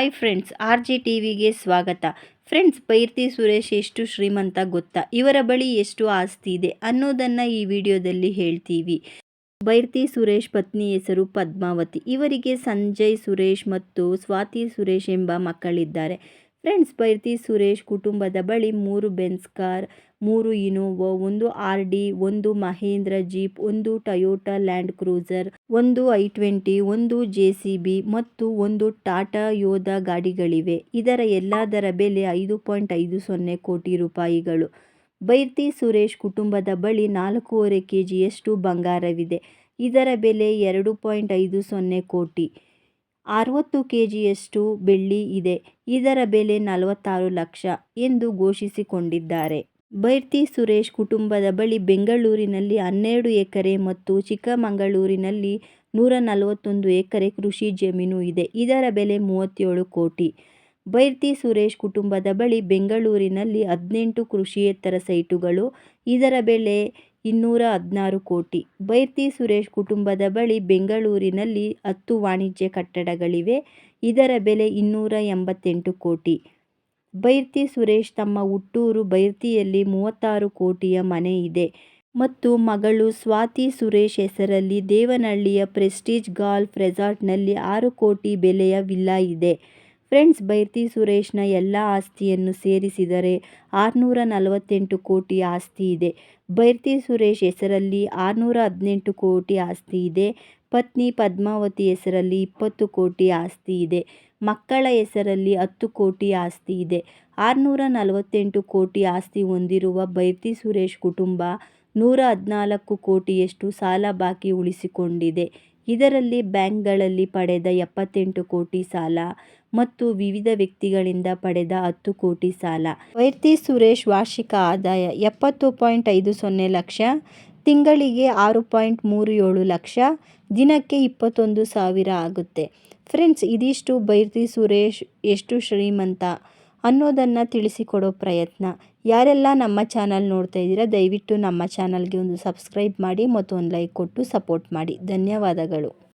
Hi friends, R G ವಿಗೆ ಸ್ವಾಗತ. Friends, ಪೈರ್ತಿ Suresh ಎಷ್ಟು ಶ್ರೀಮಂತ ಗೊತ್ತಾ? ಇವರ ಬಳಿ ಎಷ್ಟು ಆಸ್ತಿ ಇದೆ ಅನ್ನೋದನ್ನು ಈ ವಿಡಿಯೋದಲ್ಲಿ ಹೇಳ್ತೀವಿ. ಬೈರ್ತಿ ಸುರೇಶ್ ಪತ್ನಿ ಹೆಸರು ಪದ್ಮಾವತಿ. ಇವರಿಗೆ ಸಂಜಯ್ ಸುರೇಶ್ ಮತ್ತು ಸ್ವಾತಿ ಸುರೇಶ್ ಎಂಬ ಮಕ್ಕಳಿದ್ದಾರೆ. ಫ್ರೆಂಡ್ಸ್ ಬೈರ್ತಿ ಸುರೇಶ್ ಕುಟುಂಬದ ಬಳಿ ಮೂರು ಬೆನ್ಸ್ ಕಾರ್, ಮೂರು ಇನೋವೋ, ಒಂದು ಆರ್ ಡಿ, ಒಂದು ಮಹೇಂದ್ರ ಜೀಪ್, ಒಂದು ಟೊಯೋಟಾ ಲ್ಯಾಂಡ್ ಕ್ರೂಸರ್, ಒಂದು ಐ ಟ್ವೆಂಟಿ, ಒಂದು ಜೆ ಸಿ ಬಿ ಮತ್ತು ಒಂದು ಟಾಟಾ ಯೋಧ ಗಾಡಿಗಳಿವೆ. ಇದರ ಎಲ್ಲದರ ಬೆಲೆ ಐದು ಪಾಯಿಂಟ್ ಐದು ಸೊನ್ನೆ ಕೋಟಿ ರೂಪಾಯಿಗಳು. ಬೈರ್ತಿ ಸುರೇಶ್ ಕುಟುಂಬದ ಬಳಿ ನಾಲ್ಕೂವರೆ ಕೆ ಜಿಯಷ್ಟು ಬಂಗಾರವಿದೆ. ಇದರ ಬೆಲೆ ಎರಡು ಪಾಯಿಂಟ್ ಐದು ಸೊನ್ನೆ ಕೋಟಿ. ಅರವತ್ತು ಕೆ ಜಿಯಷ್ಟು ಬೆಳ್ಳಿ ಇದೆ. ಇದರ ಬೆಲೆ ನಲವತ್ತಾರು ಲಕ್ಷ ಎಂದು ಘೋಷಿಸಿಕೊಂಡಿದ್ದಾರೆ. ಬೈರ್ತಿ ಸುರೇಶ್ ಕುಟುಂಬದ ಬಳಿ ಬೆಂಗಳೂರಿನಲ್ಲಿ ಹನ್ನೆರಡು ಎಕರೆ ಮತ್ತು ಚಿಕ್ಕಮಗಳೂರಿನಲ್ಲಿ ನೂರ ನಲವತ್ತೊಂದು ಎಕರೆ ಕೃಷಿ ಜಮೀನು ಇದೆ. ಇದರ ಬೆಲೆ ಮೂವತ್ತೇಳು ಕೋಟಿ. ಬೈರ್ತಿ ಸುರೇಶ್ ಕುಟುಂಬದ ಬಳಿ ಬೆಂಗಳೂರಿನಲ್ಲಿ ಹದಿನೆಂಟು ಕೃಷಿಯೇತರ ಸೈಟುಗಳು. ಇದರ ಬೆಲೆ ಇನ್ನೂರ ಹದಿನಾರು ಕೋಟಿ. ಬೈರ್ತಿ ಸುರೇಶ್ ಕುಟುಂಬದ ಬಳಿ ಬೆಂಗಳೂರಿನಲ್ಲಿ ಹತ್ತು ವಾಣಿಜ್ಯ ಕಟ್ಟಡಗಳಿವೆ. ಇದರ ಬೆಲೆ ಇನ್ನೂರ ಎಂಬತ್ತೆಂಟು ಕೋಟಿ. ಬೈರ್ತಿ ಸುರೇಶ್ ತಮ್ಮ ಹುಟ್ಟೂರು ಬೈರ್ತಿಯಲ್ಲಿ ಮೂವತ್ತಾರು ಕೋಟಿಯ ಮನೆ ಇದೆ. ಮತ್ತು ಮಗಳು ಸ್ವಾತಿ ಸುರೇಶ್ ಹೆಸರಲ್ಲಿ ದೇವನಹಳ್ಳಿಯ ಪ್ರೆಸ್ಟೀಜ್ ಗಾಲ್ಫ್ ರೆಸಾರ್ಟ್ನಲ್ಲಿ ಆರು ಕೋಟಿ ಬೆಲೆಯ ವಿಲ್ಲಾ ಇದೆ. ಫ್ರೆಂಡ್ಸ್, ಬೈರ್ತಿ ಸುರೇಶ್ನ ಎಲ್ಲ ಆಸ್ತಿಯನ್ನು ಸೇರಿಸಿದರೆ ಆರುನೂರ ನಲವತ್ತೆಂಟು ಕೋಟಿ ಆಸ್ತಿ ಇದೆ. ಬೈರ್ತಿ ಸುರೇಶ್ ಹೆಸರಲ್ಲಿ ಆರುನೂರ ಹದಿನೆಂಟು ಕೋಟಿ ಆಸ್ತಿ ಇದೆ. ಪತ್ನಿ ಪದ್ಮಾವತಿ ಹೆಸರಲ್ಲಿ ಇಪ್ಪತ್ತು ಕೋಟಿ ಆಸ್ತಿ ಇದೆ. ಮಕ್ಕಳ ಹೆಸರಲ್ಲಿ ಹತ್ತು ಕೋಟಿ ಆಸ್ತಿ ಇದೆ. ಆರುನೂರ ನಲವತ್ತೆಂಟು ಕೋಟಿ ಆಸ್ತಿ ಹೊಂದಿರುವ ಬೈರ್ತಿ ಸುರೇಶ್ ಕುಟುಂಬ ನೂರ ಹದಿನಾಲ್ಕು ಕೋಟಿಯಷ್ಟು ಸಾಲ ಬಾಕಿ ಉಳಿಸಿಕೊಂಡಿದೆ. ಇದರಲ್ಲಿ ಬ್ಯಾಂಕ್ಗಳಲ್ಲಿ ಪಡೆದ ಎಪ್ಪತ್ತೆಂಟು ಕೋಟಿ ಸಾಲ ಮತ್ತು ವಿವಿಧ ವ್ಯಕ್ತಿಗಳಿಂದ ಪಡೆದ ಹತ್ತು ಕೋಟಿ ಸಾಲ. ವೈರ್ತಿ ಸುರೇಶ್ ವಾರ್ಷಿಕ ಆದಾಯ ಎಪ್ಪತ್ತು ಪಾಯಿಂಟ್ ಐದು ಸೊನ್ನೆ ಲಕ್ಷ, ತಿಂಗಳಿಗೆ ಆರು ಪಾಯಿಂಟ್ ಮೂರು ಏಳು ಲಕ್ಷ, ದಿನಕ್ಕೆ ಇಪ್ಪತ್ತೊಂದು ಸಾವಿರ ಆಗುತ್ತೆ. ಫ್ರೆಂಡ್ಸ್, ಇದಿಷ್ಟು ಬೈರ್ತಿ ಸುರೇಶ್ ಎಷ್ಟು ಶ್ರೀಮಂತ ಅನ್ನೋದನ್ನು ತಿಳಿಸಿಕೊಡೋ ಪ್ರಯತ್ನ. ಯಾರೆಲ್ಲ ನಮ್ಮ ಚಾನಲ್ ನೋಡ್ತಾ ಇದ್ದೀರಾ, ದಯವಿಟ್ಟು ನಮ್ಮ ಚಾನಲ್ಗೆ ಒಂದು ಸಬ್ಸ್ಕ್ರೈಬ್ ಮಾಡಿ ಮತ್ತು ಒಂದು ಲೈಕ್ ಕೊಟ್ಟು ಸಪೋರ್ಟ್ ಮಾಡಿ. ಧನ್ಯವಾದಗಳು.